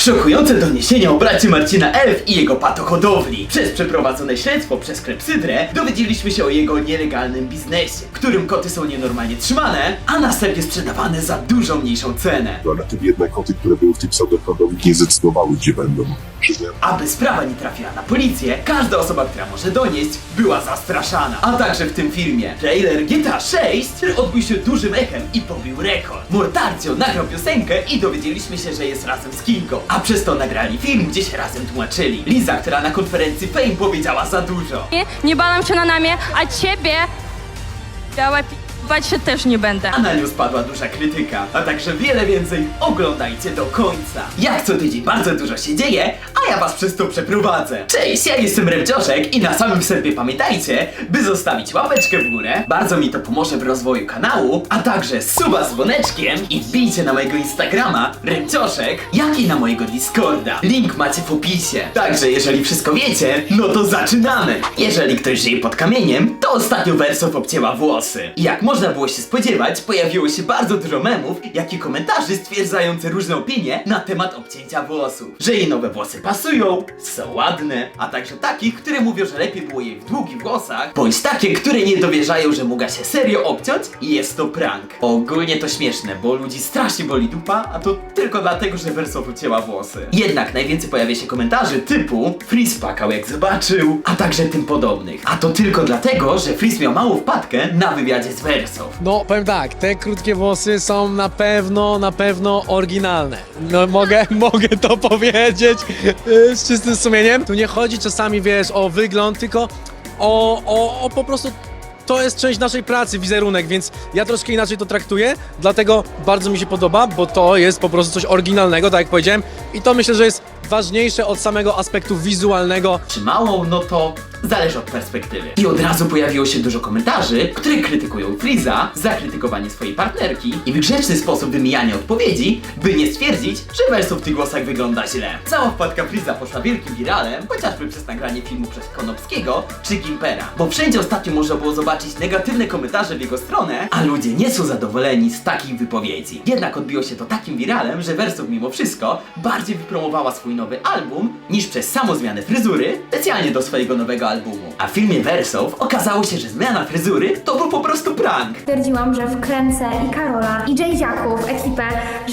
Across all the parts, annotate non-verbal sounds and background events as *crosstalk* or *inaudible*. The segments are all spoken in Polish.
Szokujące doniesienia o bracie Marcina Elf i jego patohodowli. Przez przeprowadzone śledztwo przez Klepsydrę dowiedzieliśmy się o jego nielegalnym biznesie, w którym koty są nienormalnie trzymane, a następnie sprzedawane za dużo mniejszą cenę. Ale te biedne koty, które były w tym samochodowi, nie zdecydowały, gdzie będą. Przyznam. Aby sprawa nie trafiła na policję, każda osoba, która może donieść, była zastraszana. A także w tym filmie trailer GTA 6, który odbił się dużym echem i pobił rekord. Mortarcio nagrał piosenkę i dowiedzieliśmy się, że jest razem z Kinką. A przez to nagrali film, gdzie się razem tłumaczyli. Liza, która na konferencji Fame powiedziała za dużo. Nie, nie balam się na namie, a ciebie biała bać się też nie będę. A na nią spadła duża krytyka, a także wiele więcej oglądajcie do końca. Jak co tydzień bardzo dużo się dzieje, a ja was przez to przeprowadzę. Cześć, ja jestem Remcioszek i na samym wstępie pamiętajcie, by zostawić łapeczkę w górę, bardzo mi to pomoże w rozwoju kanału, a także suba z dzwoneczkiem i wbijcie na mojego Instagrama Remcioszek, jak i na mojego Discorda. Link macie w opisie. Także jeżeli wszystko wiecie, no to zaczynamy. Jeżeli ktoś żyje pod kamieniem, to ostatnio Wersow obcięła włosy. Jak można było się spodziewać, pojawiło się bardzo dużo memów, jak i komentarzy stwierdzające różne opinie na temat obcięcia włosów. Że jej nowe włosy pasują, są ładne, a także takich, które mówią, że lepiej było jej w długich włosach, bądź takie, które nie dowierzają, że mogła się serio obciąć i jest to prank. Ogólnie to śmieszne, bo ludzi strasznie boli dupa, a to tylko dlatego, że Wersow ucięła włosy. Jednak najwięcej pojawia się komentarzy typu Freeze płakał jak zobaczył, a także tym podobnych. A to tylko dlatego, że Freeze miał małą wpadkę na wywiadzie z No, powiem tak, te krótkie włosy są na pewno, na pewno oryginalne. No, mogę, *laughs* mogę to powiedzieć yy, z czystym sumieniem. Tu nie chodzi czasami, wiesz, o wygląd, tylko o, o, o po prostu to jest część naszej pracy, wizerunek, więc ja troszkę inaczej to traktuję, dlatego bardzo mi się podoba, bo to jest po prostu coś oryginalnego, tak jak powiedziałem, i to myślę, że jest ważniejsze od samego aspektu wizualnego. czy małą, no to zależy od perspektywy. I od razu pojawiło się dużo komentarzy, które krytykują Freeza za krytykowanie swojej partnerki i w grzeczny sposób wymijanie odpowiedzi, by nie stwierdzić, że Verso w tych głosach wygląda źle. Cała wpadka Freeza poszła wielkim wiralem, chociażby przez nagranie filmu przez Konopskiego czy Gimpera. Bo wszędzie ostatnio można było zobaczyć negatywne komentarze w jego stronę, a ludzie nie są zadowoleni z takich wypowiedzi. Jednak odbiło się to takim wiralem, że Verso mimo wszystko bardziej wypromowała swój nowy album niż przez samą zmianę fryzury specjalnie do swojego nowego albumu. A w filmie Versow okazało się, że zmiana fryzury to był po prostu prank. Stwierdziłam, że wkręcę i Karola, i Jayziaków, ekipę,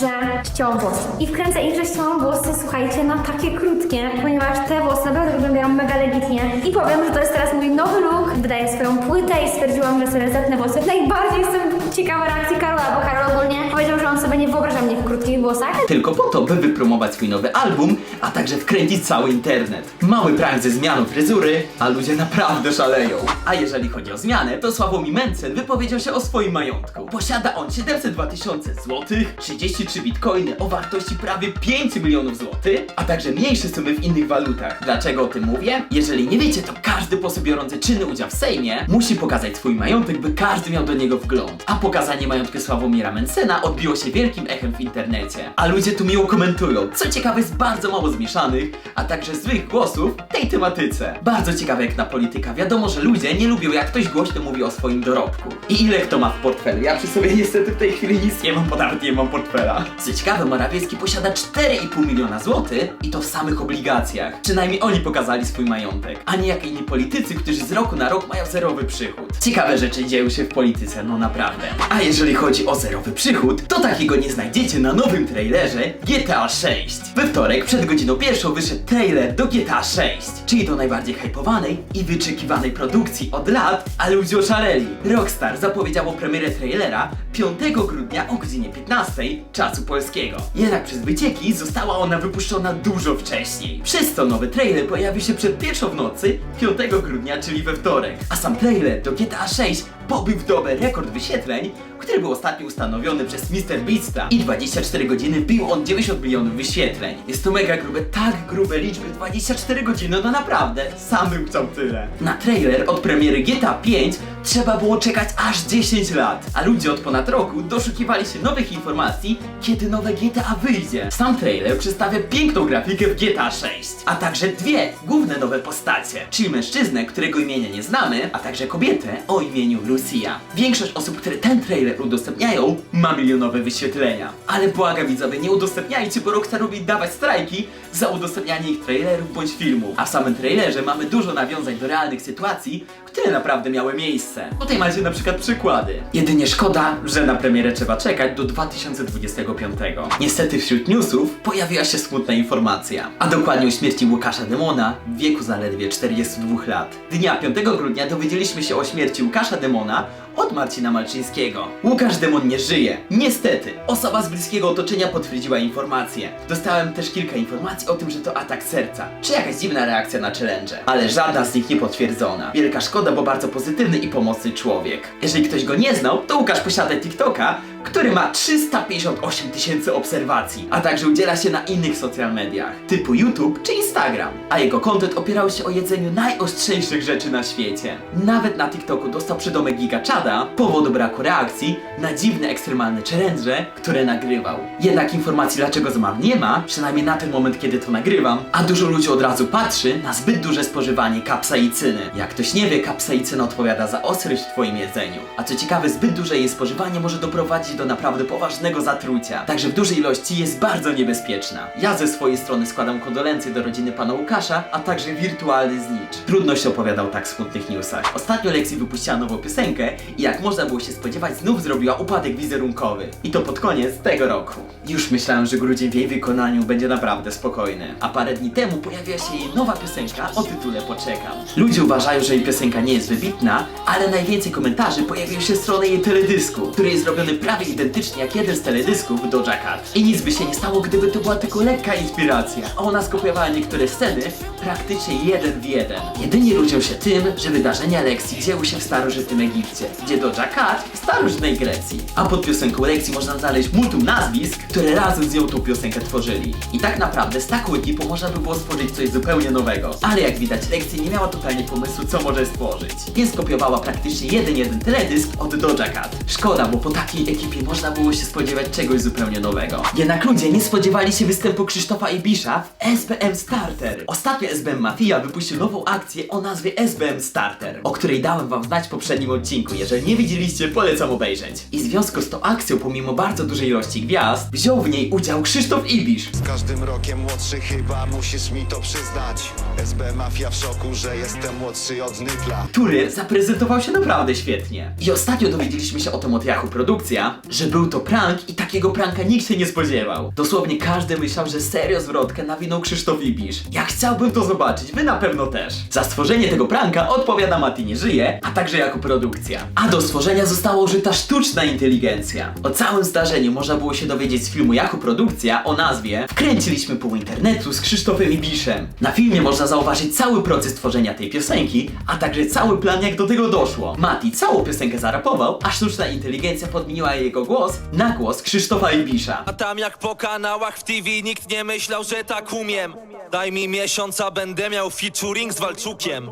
że ściąłam włosy. I wkręcę ich, że ściąłam włosy, słuchajcie, na takie krótkie, ponieważ te włosy naprawdę wyglądają mega legitnie. I powiem, że to jest teraz mój nowy look, wydaję swoją płytę i stwierdziłam, że sobie zetnę włosy. Najbardziej jestem ciekawa reakcji Karola, bo Karol ogólnie powiedział, że on sobie nie wyobraża mnie w krótkich włosach. Tylko po to, by wypromować swój nowy album, a także wkręcić cały internet. Mały prank ze zmianą fryzury, a ludzie naprawdę szaleją. A jeżeli chodzi o zmianę, to Sławomir Mencen wypowiedział się o swoim majątku. Posiada on 702 tysiące złotych, 33 bitcoiny o wartości prawie 5 milionów złotych, a także mniejsze sumy w innych walutach. Dlaczego o tym mówię? Jeżeli nie wiecie, to każdy poseł biorący czynny udział w Sejmie musi pokazać swój majątek, by każdy miał do niego wgląd. A pokazanie majątku Sławomira Mencena odbiło się wielkim echem w internecie. A ludzie tu miło komentują. Co ciekawe, jest bardzo mało zmieszanych, a także złych głosów tej tematyce. Bardzo ciekawe jak na polityka. Wiadomo, że ludzie nie lubią jak ktoś głośno mówi o swoim dorobku. I ile kto ma w portfelu? Ja przy sobie niestety w tej chwili nic nie mam, bo nawet nie mam portfela. Co ciekawe, Morawiecki posiada 4,5 miliona złotych i to w samych obligacjach. Przynajmniej oni pokazali swój majątek, a nie jak inni politycy, którzy z roku na rok mają zerowy przychód. Ciekawe rzeczy dzieją się w polityce, no naprawdę. A jeżeli chodzi o zerowy przychód, to takiego nie znajdziecie na nowym trailerze GTA 6. We wtorek przed godziną pierwszą wyszedł trailer do GTA 6, czyli do najbardziej hypowanej i wyczekiwanej produkcji od lat, a ludzie oszaleli. Rockstar zapowiedziało premierę trailera 5 grudnia o godzinie 15 czasu polskiego. Jednak przez wycieki została ona wypuszczona dużo wcześniej. Przez to nowy trailer pojawił się przed pierwszą w nocy 5 grudnia, czyli we wtorek. A sam trailer do GTA 6 pobił w dobę rekord wyświetleń, który był ostatnio ustanowiony przez Mr. Beasta i 24 godziny wbił on 90 milionów wyświetleń. Jest to mega grube, tak grube liczby, 24 godziny, no naprawdę, sam bym chciał tyle. Na trailer od premiery GTA 5 trzeba było czekać aż 10 lat. A ludzie od ponad roku doszukiwali się nowych informacji, kiedy nowe GTA wyjdzie. Sam trailer przedstawia piękną grafikę w GTA 6, a także dwie główne nowe postacie, czyli mężczyznę, którego imienia nie znamy, a także kobietę o imieniu Lucia. Większość osób, które ten trailer udostępniają, ma milionowe wyświetlenia. Ale błaga widzowie, nie udostępniajcie, bo Rockstar lubi dawać strajki za udostępnianie ich trailerów bądź filmów. A w samym trailerze mamy dużo nawiązań do realnych sytuacji, które naprawdę miały miejsce. Tutaj macie na przykład przykłady. Jedynie szkoda, że na premierę trzeba czekać do 2025. Niestety wśród newsów pojawiła się smutna informacja, a dokładnie o śmierci Łukasza Demona w wieku zaledwie 42 lat. Dnia 5 grudnia dowiedzieliśmy się o śmierci Łukasza Demona od Marcina Malczyńskiego. Łukasz Demon nie żyje. Niestety, osoba z bliskiego otoczenia potwierdziła informację. Dostałem też kilka informacji o tym, że to atak serca, czy jakaś dziwna reakcja na challenge, ale żadna z nich nie potwierdzona. Wielka szkoda, bo bardzo pozytywny i pomocny człowiek. Jeżeli ktoś go nie znał, to Łukasz posiada TikToka, który ma 358 tysięcy obserwacji, a także udziela się na innych social mediach, typu YouTube czy Instagram. A jego content opierał się o jedzeniu najostrzejszych rzeczy na świecie. Nawet na TikToku dostał przydomek Giga Chada powodu braku reakcji na dziwne ekstremalne challenge, które nagrywał. Jednak informacji dlaczego zmarł nie ma, przynajmniej na ten moment kiedy to nagrywam, a dużo ludzi od razu patrzy na zbyt duże spożywanie kapsaicyny. Jak ktoś nie wie, kapsaicyna odpowiada za ostrość w twoim jedzeniu. A co ciekawe, zbyt duże jej spożywanie może doprowadzić do naprawdę poważnego zatrucia. Także w dużej ilości jest bardzo niebezpieczna. Ja ze swojej strony składam kondolencje do rodziny pana Łukasza, a także wirtualny znicz. Trudno się opowiadał tak smutnych newsach. Ostatnio Lexi wypuściła nową piosenkę i jak można było się spodziewać, znów zrobiła upadek wizerunkowy. I to pod koniec tego roku. Już myślałem, że grudzień w jej wykonaniu będzie naprawdę spokojny. A parę dni temu pojawiła się jej nowa piosenka o tytule Poczekam. Ludzie uważają, że jej piosenka nie jest wybitna, ale najwięcej komentarzy pojawiło się w stronę jej teledysku, który jest zrobiony prawie identycznie jak jeden z teledysków Doja Cat. I nic by się nie stało, gdyby to była tylko lekka inspiracja, ona skopiowała niektóre sceny praktycznie jeden w jeden. Jedynie różnią się tym, że wydarzenia lekcji dzieły się w starożytnym Egipcie, gdzie Doja Cat w starożytnej Grecji. A pod piosenką lekcji można znaleźć multum nazwisk, które razem z nią tą piosenkę tworzyli. I tak naprawdę z taką ekipą można by było stworzyć coś zupełnie nowego. Ale jak widać, lekcja nie miała totalnie pomysłu, co może stworzyć. Więc kopiowała praktycznie jeden jeden teledysk od Doja Cat. Szkoda, bo po takiej ekipie można było się spodziewać czegoś zupełnie nowego. Jednak ludzie nie spodziewali się występu Krzysztofa Ibisza w SBM Starter. Ostatnio SBM Mafia wypuścił nową akcję o nazwie SBM Starter, o której dałem wam znać w poprzednim odcinku. Jeżeli nie widzieliście, polecam obejrzeć. I w związku z tą akcją, pomimo bardzo dużej ilości gwiazd, wziął w niej udział Krzysztof Ibisz. Z każdym rokiem młodszy chyba musisz mi to przyznać SB Mafia w szoku, że jestem młodszy od Nykla który zaprezentował się naprawdę świetnie. I ostatnio dowiedzieliśmy się o tym od Yahoo Produkcja, że był to prank i takiego pranka nikt się nie spodziewał. Dosłownie każdy myślał, że serio zwrotkę nawinął Krzysztof Ibisz. Ja chciałbym to zobaczyć, wy na pewno też. Za stworzenie tego pranka odpowiada Mati Nie Żyje, a także Yahoo Produkcja. A do stworzenia została użyta sztuczna inteligencja. O całym zdarzeniu można było się dowiedzieć z filmu Yahoo Produkcja o nazwie Wkręciliśmy pół internetu z Krzysztofem Ibiszem. Na filmie można zauważyć cały proces tworzenia tej piosenki, a także cały plan jak do tego doszło. Mati całą piosenkę zarapował, a sztuczna inteligencja podmieniła jego głos na głos Krzysztofa Ibisza. A tam jak po kanałach w TV nikt nie myślał, że tak umiem Daj mi miesiąca, będę miał featuring z Walczukiem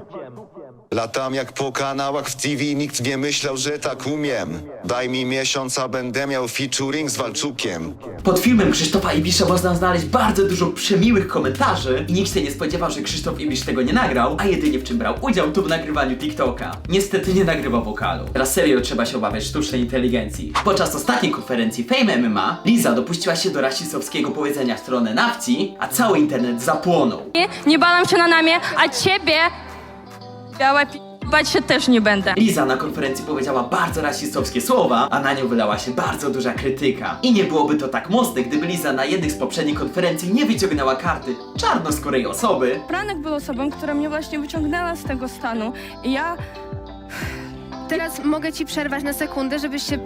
Latam jak po kanałach w TV, nikt nie myślał, że tak umiem Daj mi miesiąca, będę miał featuring z Walczukiem Pod filmem Krzysztofa Ibisza można znaleźć bardzo dużo przemiłych komentarzy i nikt się nie spodziewał, że Krzysztof Ibisz tego nie nagrał, a jedynie w czym brał udział to w nagrywaniu TikToka. Niestety nie nagrywał wokalu. Teraz serio trzeba się obawiać sztucznej inteligencji. Podczas ostatniej konferencji Fame MMA Liza dopuściła się do rasistowskiego powiedzenia w stronę nawci, a cały internet zapłonął. Nie, nie balam się na namie, a ciebie białe pi... bać się też nie będę. Liza na konferencji powiedziała bardzo rasistowskie słowa, a na nią wylała się bardzo duża krytyka. I nie byłoby to tak mocne, gdyby Liza na jednej z poprzednich konferencji nie wyciągnęła karty czarnoskórej osoby, Franek był osobą, która mnie właśnie wyciągnęła z tego stanu i ja Teraz mogę ci przerwać na sekundę, żebyś się y,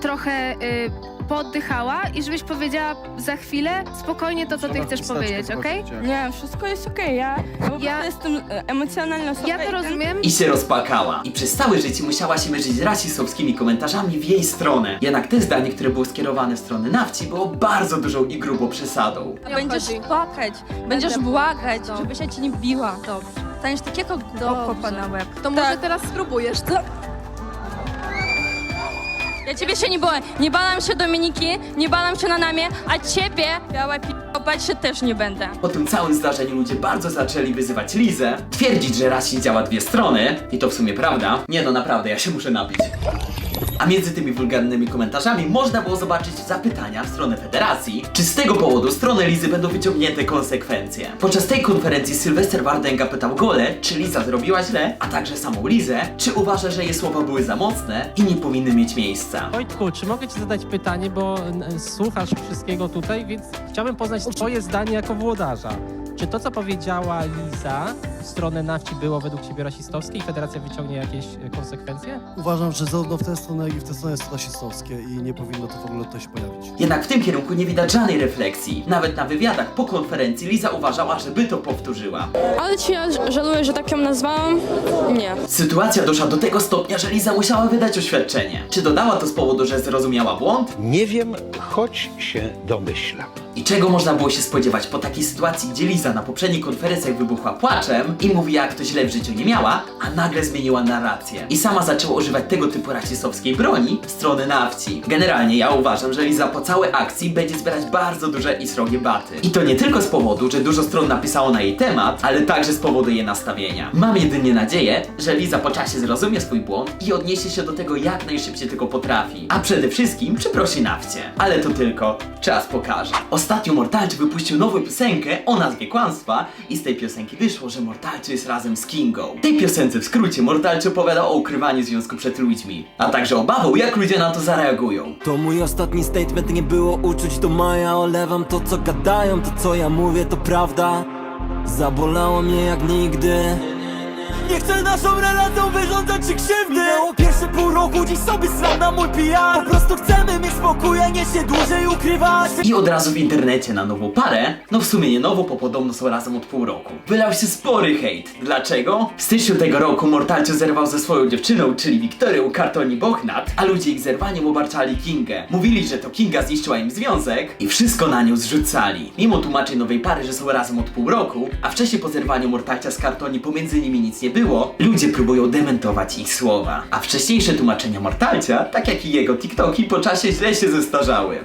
trochę y, pooddychała i żebyś powiedziała za chwilę spokojnie to, co ty chcesz powiedzieć, okej? nie, wszystko jest okej, ja po prostu Ja- jestem e, emocjonalna osoba. Ja to i ten- rozumiem. i się rozpłakała. I przez całe życie musiała się mierzyć z rasistowskimi komentarzami w jej stronę. Jednak te zdanie, które było skierowane w stronę nawci, było bardzo dużą i grubą przesadą. Będziesz płakać, będziesz błagać, żebyś ja cię nie biła. Dobrze. Staniesz takiego chłopa na łeb. To może teraz spróbujesz, co? Ja ciebie się nie boję. Nie balam się Dominiki, nie balam się na namie, a ciebie, biała p... bać się też nie będę. Po tym całym zdarzeniu ludzie bardzo zaczęli wyzywać Lizę, twierdzić, że rasizm działa dwie strony i to w sumie prawda. Nie no, naprawdę, ja się muszę napić. A między tymi wulgarnymi komentarzami można było zobaczyć zapytania w stronę federacji, czy z tego powodu strony Lizy będą wyciągnięte konsekwencje. Podczas tej konferencji Sylwester Wardenga pytał Gole, czy Liza zrobiła źle, a także samą Lizę, czy uważa, że jej słowa były za mocne i nie powinny mieć miejsca. Wojtku, czy mogę Ci zadać pytanie, bo słuchasz wszystkiego tutaj, więc chciałbym poznać Twoje zdanie jako włodarza. Czy to, co powiedziała Liza w stronę nafci było według Ciebie rasistowskie i Federacja wyciągnie jakieś e, konsekwencje? Uważam, że zarówno w tę stronę, jak i w tę stronę jest rasistowskie i nie powinno to w ogóle tutaj się pojawić. Jednak w tym kierunku nie widać żadnej refleksji. Nawet na wywiadach po konferencji Liza uważała, żeby to powtórzyła. Ale ci ja żaluję, że tak ją nazwałam? Nie. Sytuacja doszła do tego stopnia, że Liza musiała wydać oświadczenie. Czy dodała to z powodu, że zrozumiała błąd? Nie wiem, choć się domyślam. I czego można było się spodziewać po takiej sytuacji, gdzie Liza na poprzednich konferencjach wybuchła płaczem i mówiła, jak to źle w życiu nie miała, a nagle zmieniła narrację. I sama zaczęła używać tego typu rasistowskiej broni w stronę nafci. Generalnie ja uważam, że Liza po całej akcji będzie zbierać bardzo duże i srogie baty. I to nie tylko z powodu, że dużo stron napisało na jej temat, ale także z powodu jej nastawienia. Mam jedynie nadzieję, że Liza po czasie zrozumie swój błąd i odniesie się do tego jak najszybciej tylko potrafi. A przede wszystkim przeprosi nafcie. Ale to tylko czas pokaże. Ostatnio Mortalczy wypuścił nową piosenkę o nazwie Kłamstwa i z tej piosenki wyszło, że Mortalczy jest razem z Kingą. W tej piosence w skrócie Mortalczy opowiada o ukrywaniu związku przed ludźmi, a także obawą jak ludzie na to zareagują. To mój ostatni statement, nie było uczuć do maja Olewam to co gadają, to co ja mówię to prawda Zabolało mnie jak nigdy Nie chcę naszą relacją wyrządzać ci krzywdy Minęło pierwsze pół roku, dziś sobie sram na mój PR Po prostu chcemy mieć spokój, a nie się dłużej ukrywać I od razu w internecie na nową parę, no w sumie nie nową, bo podobno są razem od pół roku. Wylał się spory hejt. Dlaczego? W styczniu tego roku Mortalcio zerwał ze swoją dziewczyną, czyli Wiktorią Kartoni Bochnat, a ludzie ich zerwaniem obarczali Kingę. Mówili, że to Kinga zniszczyła im związek i wszystko na nią zrzucali. Mimo tłumaczeń nowej pary, że są razem od pół roku, a wcześniej po zerwaniu Mortalcia z Kartoni pomiędzy nimi nic nie było, ludzie próbują dementować ich słowa. A wcześniejsze tłumaczenia Mortalcia, tak jak i jego TikToki, po czasie źle się zestarzały.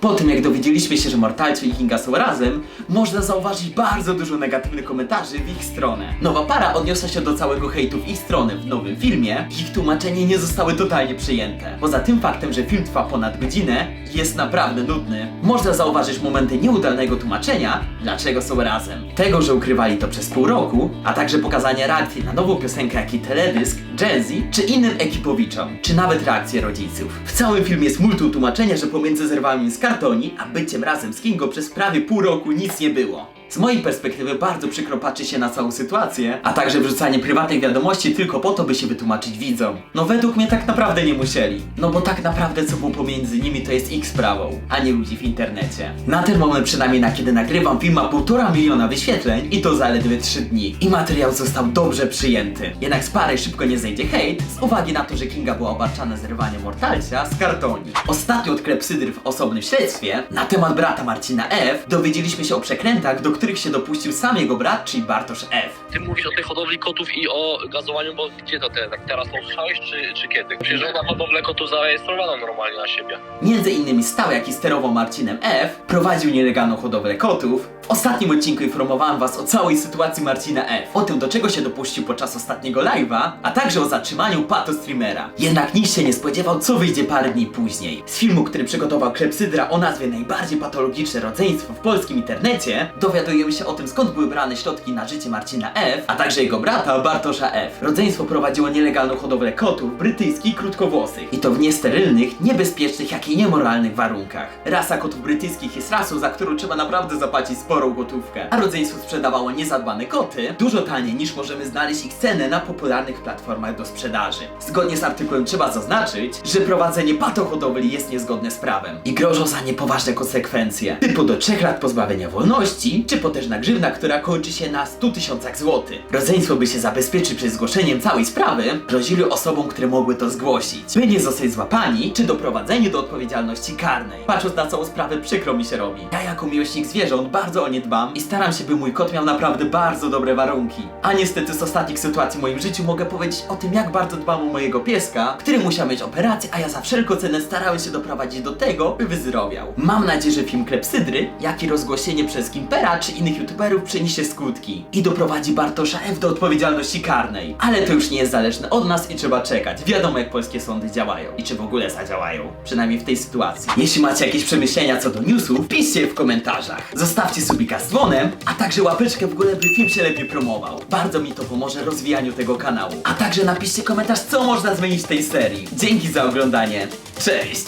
Po tym jak dowiedzieliśmy się, że Mortalcio i Kinga są razem, można zauważyć bardzo dużo negatywnych komentarzy w ich stronę. Nowa para odniosła się do całego hejtu w ich stronę w nowym filmie, ich tłumaczenia nie zostały totalnie przyjęte. Poza tym faktem, że film trwa ponad godzinę, jest naprawdę nudny. Można zauważyć momenty nieudolnego tłumaczenia, dlaczego są razem. Tego, że ukrywali to przez pół roku, a także pokazanie reakcji na nową piosenkę jak i teledysk, Jazzy, czy innym ekipowiczom, czy nawet reakcje rodziców. W całym filmie jest multum tłumaczenia, że pomiędzy zerwaniem z kartoni, a byciem razem z Kingo przez prawie pół roku nic nie było. Z mojej perspektywy bardzo przykro patrzy się na całą sytuację, a także wrzucanie prywatnych wiadomości tylko po to, by się wytłumaczyć widzom. No według mnie tak naprawdę nie musieli. No bo tak naprawdę co było pomiędzy nimi to jest ich sprawą, a nie ludzi w internecie. Na ten moment przynajmniej na kiedy nagrywam film ma półtora miliona wyświetleń i to zaledwie 3 dni. I materiał został dobrze przyjęty. Jednak z pary szybko nie zejdzie hejt z uwagi na to, że Kinga była obarczana zerwaniem Mortalcia z kartoni. Ostatnio od Klepsydry w osobnym śledztwie na temat brata Marcina F. dowiedzieliśmy się o przekrętach, do których się dopuścił sam jego brat, czyli Bartosz F. Ty mówisz o tej hodowli kotów i o gazowaniu, bo gdzie to teraz? Teraz to usłyszałeś, czy, czy kiedy? Przecież ona hodowlę kotów zarejestrowano normalnie na siebie. Między innymi stał, jak i sterował Marcinem F. prowadził nielegalną hodowlę kotów. W ostatnim odcinku informowałem was o całej sytuacji Marcina F. O tym, do czego się dopuścił podczas ostatniego live'a, a także o zatrzymaniu pato streamera. Jednak nikt się nie spodziewał, co wyjdzie parę dni później. Z filmu, który przygotował Klepsydra o nazwie Najbardziej patologiczne rodzeństwo w polskim internecie, dowiadujemy się o tym, skąd były brane środki na życie Marcina F., a także jego brata Bartosza F. Rodzeństwo prowadziło nielegalną hodowlę kotów brytyjskich krótkowłosych. I to w niesterylnych, niebezpiecznych, jak i niemoralnych warunkach. Rasa kotów brytyjskich jest rasą, za którą trzeba naprawdę zapłacić sporą gotówkę. A rodzeństwo sprzedawało niezadbane koty dużo taniej niż możemy znaleźć ich cenę na popularnych platformach do sprzedaży. Zgodnie z artykułem trzeba zaznaczyć, że prowadzenie patohodowli jest niezgodne z prawem i grożą za niepoważne konsekwencje, typu do 3 lat pozbawienia wolności, czy potężna grzywna, która kończy się na 100 tysiącach złotych. Rodzeństwo by się zabezpieczyć przed zgłoszeniem całej sprawy, grozili osobom, które mogły to zgłosić, by nie zostać złapani, czy doprowadzeni do odpowiedzialności karnej. Patrząc na całą sprawę, przykro mi się robi. Ja jako miłośnik zwierząt bardzo o nie dbam i staram się, by mój kot miał naprawdę bardzo dobre warunki. A niestety z ostatnich sytuacji w moim życiu mogę powiedzieć o tym, jak bardzo dbam o mojego pieska, który musiał mieć operację, a ja za wszelką cenę starałem się doprowadzić do tego, by wyzdrowiał. Mam nadzieję, że film Klepsydry, jak i rozgłoszenie przez Gimpera czy innych youtuberów przyniesie skutki i doprowadzi Bartosza F do odpowiedzialności karnej. Ale to już nie jest zależne od nas i trzeba czekać. Wiadomo jak polskie sądy działają i czy w ogóle zadziałają. Przynajmniej w tej sytuacji. Jeśli macie jakieś przemyślenia co do newsów, piszcie je w komentarzach. Zostawcie subika z dzwonem, a także łapeczkę w górę, by film się lepiej promował. Bardzo mi to pomoże rozwijaniu tego kanału. A także napiszcie komentarz, co można zmienić w tej serii. Dzięki za oglądanie. Cześć!